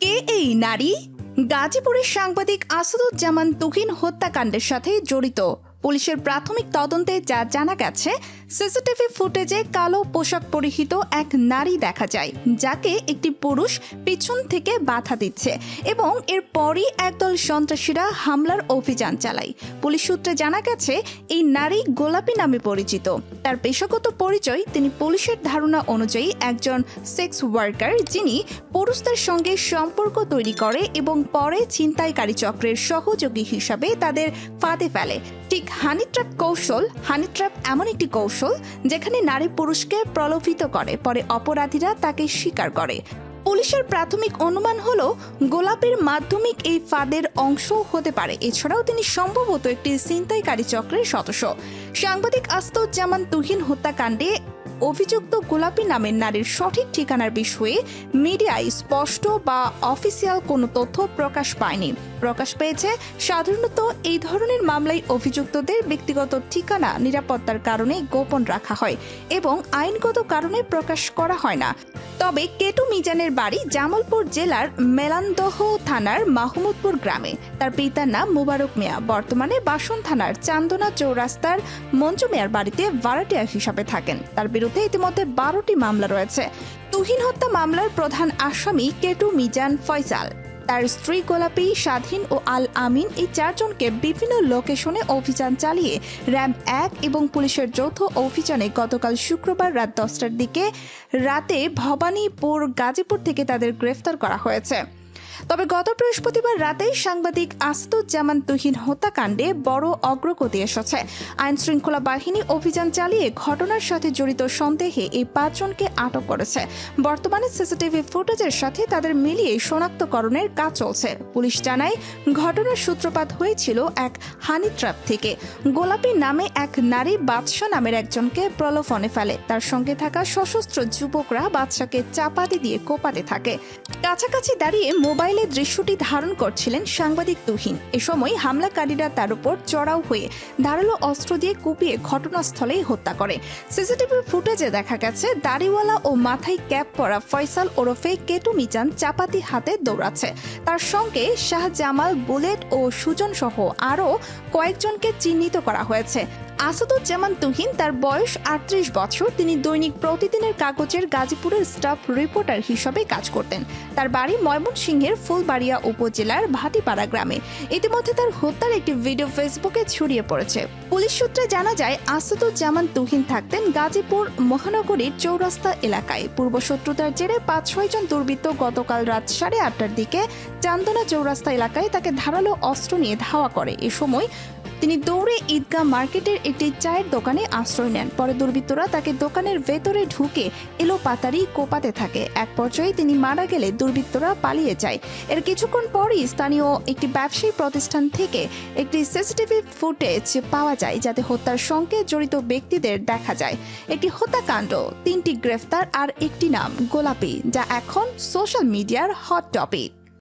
কে এই নারী গাজীপুরের সাংবাদিক আসাদুজ্জামান তুহিন হত্যাকাণ্ডের সাথে জড়িত। পুলিশের প্রাথমিক তদন্তে যা জানা গেছে সিসিটিভি ফুটেজে কালো পোশাক পরিহিত এক নারী দেখা যায়, যাকে একটি পুরুষ পিছন থেকে বাধা দিচ্ছে এবং এরপরই একদল সন্ত্রাসীরা হামলার অভিযান চালায়। পুলিশ সূত্রে জানা গেছে, এই নারী গোলাপি নামে পরিচিত। তার পেশাগত পরিচয় তিনি পুলিশের ধারণা অনুযায়ী একজন সেক্স ওয়ার্কার, যিনি পুরুষদের সঙ্গে সম্পর্ক তৈরি করে এবং পরে ছিনতাইকারী চক্রের সহযোগী হিসাবে তাদের ফাঁদে ফেলে। ঠিক হানি ট্র্যাপ কৌশল হানি ট্র্যাপ এমন একটি কৌশল যেখানে নারী পুরুষকে প্রলোভিত করে, পরে অপরাধীরা তাকে স্বীকার করে। পুলিশের প্রাথমিক অনুমান হলো, গোলাপের মাধ্যমিক এই ফাঁদের অংশ হতে পারে। এছাড়াও তিনি সম্ভবত একটি ছিনতাইকারী চক্রের সদস্য। সাংবাদিক আস্তজ্জামান তুহিন হত্যাকাণ্ডে অভিযুক্ত গোলাপী নামের নারীর সঠিক ঠিকানার বিষয়ে মিডিয়ায় স্পষ্ট বা অফিসিয়াল কোনো তথ্য প্রকাশ পায়নি। প্রকাশ পেয়েছে, সাধারণত এই ধরনের মামলায় অভিযুক্তদের ব্যক্তিগত ঠিকানা নিরাপত্তার কারণে গোপন রাখা হয় এবং আইনগত কারণে প্রকাশ করা হয় না। তবে কেটু মিজানের বাড়ি জামালপুর জেলার মেলান্দহ থানার মাহমুদপুর গ্রামে। তার পিতার নাম মুবারক মিয়া। বর্তমানে বাসন থানার চান্দনা চৌরাস্তার মঞ্জু মিয়ার বাড়িতে ভাড়াটিয়া হিসাবে থাকেন। তার বিরুদ্ধে ইতিমধ্যে বারোটি মামলা রয়েছে। তুহিন হত্যা মামলার প্রধান আসামি কেটু মিজান ফয়সাল। তার স্ত্রী গোলাপি, স্বাধীন ও আল আমিন এই চারজনকে বিভিন্ন লোকেশনে অভিযান চালিয়ে র্যাব এক এবং পুলিশের যৌথ অভিযানে গতকাল শুক্রবার রাত দশটার দিকে রাতে ভবানীপুর গাজীপুর থেকে তাদের গ্রেফতার করা হয়েছে। তবে গত বৃহস্পতিবার রাতেই সাংবাদিক আসাদুজ্জামান তুহিন হত্যাকাণ্ডে বড় অগ্রগতি এসেছে। আইন শৃঙ্খলা বাহিনী অভিযান চালিয়ে ঘটনার সাথে জড়িত সন্দেহে এই পাঁচজনকে আটক করেছে। বর্তমানে সিসিটিভি ফুটেজের সাথে তাদের মিলিয়ে শনাক্তকরণের কাজ চলছে। পুলিশ জানায়, ঘটনার সূত্রপাত হয়েছিল এক হানি ট্র্যাপ থেকে। গোলাপী নামে এক নারী বাদশা নামের একজনকে প্রলোভনে ফেলে। তার সঙ্গে থাকা সশস্ত্র যুবকরা বাদশাকে চাপাতি দিয়ে কোপাতে থাকে। কাছাকাছি দাঁড়িয়ে মোবাইলে দৃশ্যটি ধারণ করছিলেন সাংবাদিক তুহিন। এ সময় হামলাকারীরা তার উপর চড়াও হয়ে ধারালো অস্ত্র দিয়ে কুপিয়ে ঘটনাস্থলেই হত্যা করে। সিসিটিভি ফুটেজে দেখা গেছে, দাড়িওয়ালা ও মাথায় ক্যাপ পরা ফয়সাল ওরফে কেটু মিজান চাপাতি হাতে দৌড়াচ্ছে। তার সঙ্গে শাহজামাল বুলেট ও সুজন সহ আরও কয়েকজনকে চিহ্নিত করা হয়েছে। আসাদুজ্জামান তুহিন তার বয়স আটত্রিশ বছর। তিনি দৈনিক প্রতিদিনের কাগজের গাজীপুরের স্টাফ রিপোর্টার হিসেবে কাজ করতেন। তার বাড়ি ময়মনসিংহের ফুলবাড়িয়া উপজেলার ভাটিপাড়া গ্রামে। ইতিমধ্যে তার হত্যার একটি ভিডিও ফেসবুকে ছড়িয়ে পড়েছে। পুলিশ সূত্রে জানা যায়, আসাদুজ্জামান তুহিন থাকতেন গাজীপুর মহানগরীর চৌরাস্তা এলাকায়। পূর্বশত্রুতার জেরে পাঁচ ছয়জন দুর্বৃত্ত গতকাল রাত সাড়ে আটটার দিকে চান্দনা চৌরাস্তা এলাকায় তাকে ধারালো অস্ত্র নিয়ে ধাওয়া করে। এ সময় তিনি দৌড়ে ঈদগাহ মার্কেটের একটি চায়ের দোকানে আশ্রয় নেন। পরে দুর্বৃত্তরা তাকে দোকানের ভেতরে ঢুকে এলো পাতারি কোপাতে থাকে। এক পর্যায়ে তিনি মারা গেলে দুর্বৃত্তরা পালিয়ে যায়। এর কিছুক্ষণ পরই স্থানীয় একটি ব্যবসায়ী প্রতিষ্ঠান থেকে একটি সিসিটিভি ফুটেজ পাওয়া যায়, যাতে হত্যার সঙ্গে জড়িত ব্যক্তিদের দেখা যায়। একটি হত্যাকাণ্ড, তিনটি গ্রেফতার আর একটি নাম গোলাপি, যা এখন সোশ্যাল মিডিয়ার হট টপিক।